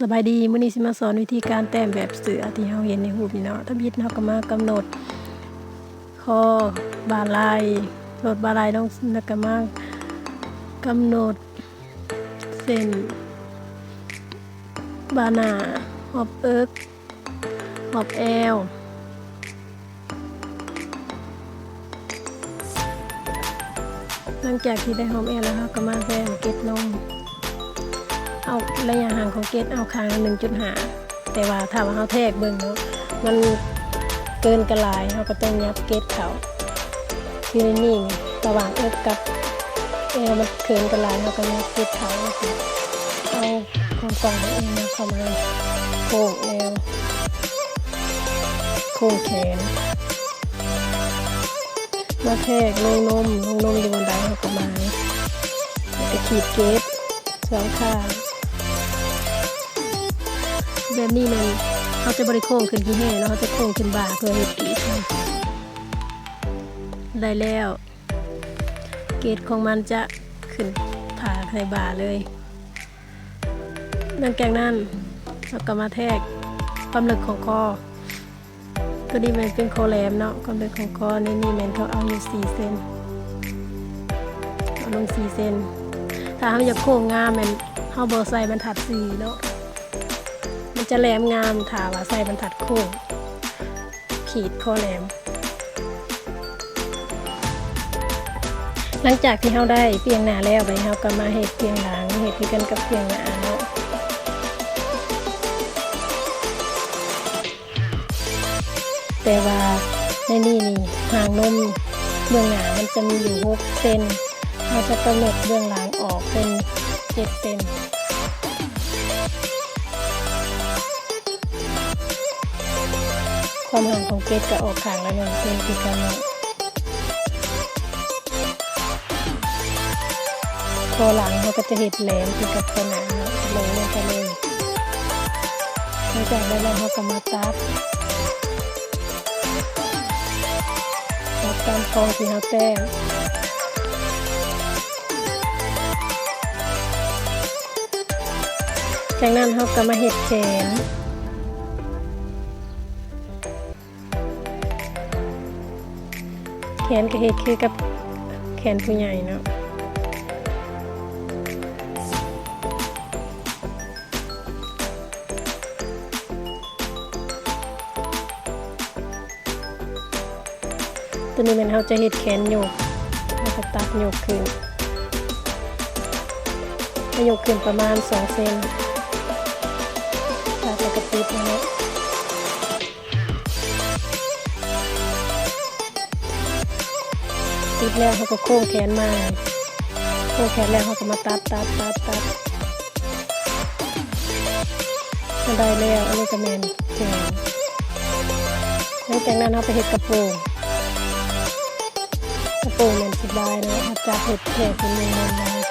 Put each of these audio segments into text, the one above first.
สบายดีมื้อนี้สิมาสอนวิธีการแต้มแบบเสือที่เฮาเห็นในรูปนี่เนาะถ้าบิดเฮาก็มากำหนดคอบาลายลดบาลายลงแล้วก็มากำหนดเส้นบานาหอบเอิกหอบแอวหลังจากที่ได้หอมแอวแล้วเราก็มาแต้มเก็ดนม เอาระยะห่างของเกตเอาคางหนึ่งจุดหาแต่ว่าถ้าว่าเขาแทกเบิ่งเนาะมันเกินกระลายเขาก็ต้องยับเกตเขาคือนี่ระหว่างเอิบกับเอวมันเกินกระลายเขาก็ยับเกตเขาเอาความกว้างของเอวเข้ามาโค้งเอวโค้งแขนมาแทกลงนมลงนมอยู่บนไดเขาก็มาแล้วก็ขีดเกตสองข้าง แบบนี้มันเขาจะบริโภคขึ้นที่แห่แล้วเขาจะโค้งขึ้นบ่าเพื่อเฮ็ดปีกได้แล้ว เกรดของมันจะขึ้นผ่าใส่บ่าเลยหลังจากนั้นเราก็มาแทกความลึกของคอตัวนี้มันเป็นคอแหลมเนาะความลึกของคอในนี่มันเขาเอาอยู่4เซนเอาลง4เซนถ้าเขาอยากโค้งงามมันเขาเบอใส่บรรทัดสี่เนาะ มันจะแหลมงามถาว่าใส่บรรทัดค้งขีดคอแหลม หลังจากที่เราได้เปียงหนาแล้วไปเราก็มาเห็ดเปียงหลังเห็ดคือกันกับเปียงหนาเนาะแต่ว่าในนี่นี่หางนมเบื้องหนามันจะมีอยู่6เซนเราจะกำหนดเบื้องหลังออกเป็น7เซน ความห่างของเกตกับออกขางละหนึ่งเซนคือกันเนาะคอหลังเขาก็จะเห็ดแหลมคือกับขนาดเนะเลยลงไปเลยหลังจากนั้นเราก็มาตัดตัดตามคองที่เขาแต้มจากนั้นเขาก็มาเห็ดแขน แขนกับเห็ดคือกับแขนผู้ใหญ่เนาะตัวนี้มันเขาจะเห็ดแขนโยกแล้วก็ตัดโยกขึ้นโยกขึ้นประมาณสองเซนตัดแล้วก็ติดนะ ติดแล้วเขาก็โค้งแขนมาโค้งแขนแล้วเขาก็มาตัดตัดตัดตัดมาได้แล้วอันนี้ก็แมนแขนหลังจากนั้นเขาไปเห็ดกระโปรงกระโปรงแมนสิบายนะเขาจับเห็ดแผลเป็นเงินเงินเลย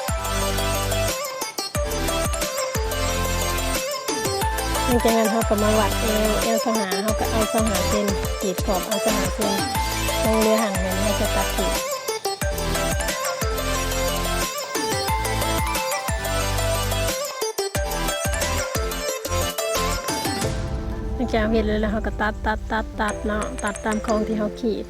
หลังจากนั้นเขาก็มาวัดเอวเอวสหาเขาก็เอาสหาเส้นขีดขอบเอาสหาเส้นลงเรือห่าง ลังจากเห็ดเลยแล้วเขาก็ตัดตัดตัดตัดเนาะตัดตามโคองที่เขาขีด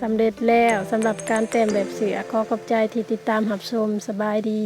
สำเร็จแล้วสำหรับการเต็มแบบเสือขอขอบใจที่ติดตามหับชมสบายดี